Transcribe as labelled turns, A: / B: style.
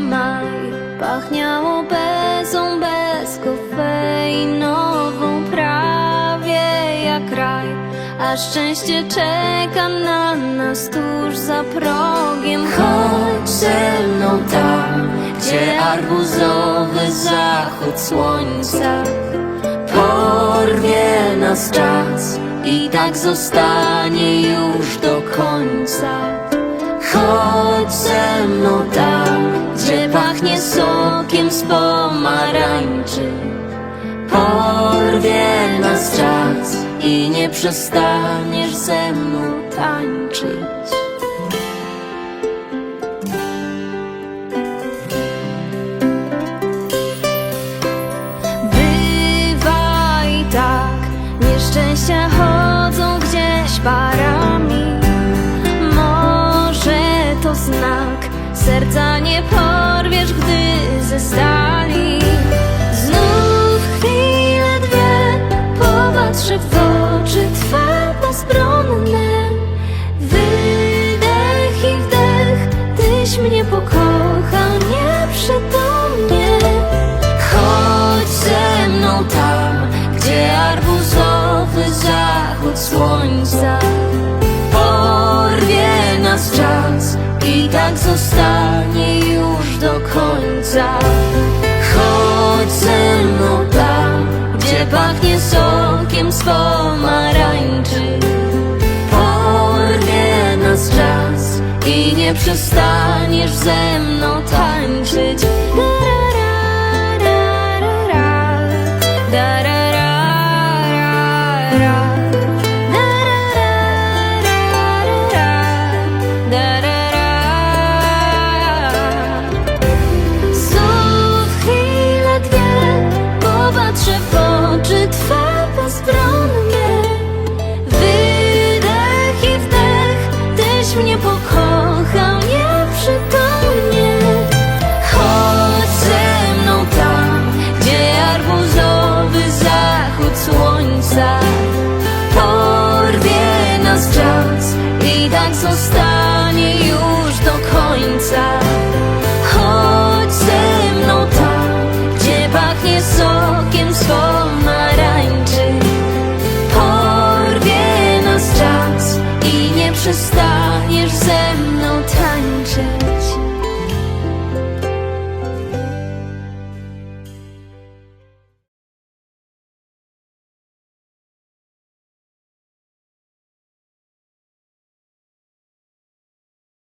A: maj. Pachniało bezą, bez kofeinową Prawie jak raj. A szczęście czeka na nas tuż za progiem.
B: Chodź ze mną tam, gdzie arbuzowy zachód słońca porwie nas czas i tak zostanie już do końca. Chodź ze mną tam, z pomarańczy. Porwie nas czas i nie przestaniesz ze mną tańczyć.
A: Bywa i tak, nieszczęścia chodzą gdzieś parami. Może to znak, serca nie porwiesz, gdy ze stali. Znów chwilę dwie, popatrzę w oczy Twe bezbronne. Wydech i wdech, Tyś mnie pokochał nieprzytomnie.
B: Chodź ze mną tam, gdzie arbuzowy zachód słońca pachnie sokiem z pomarańczy. Porwie nas czas i nie przestaniesz ze mną tańczyć.
A: W
B: Przestaniesz ze mną tańczyć.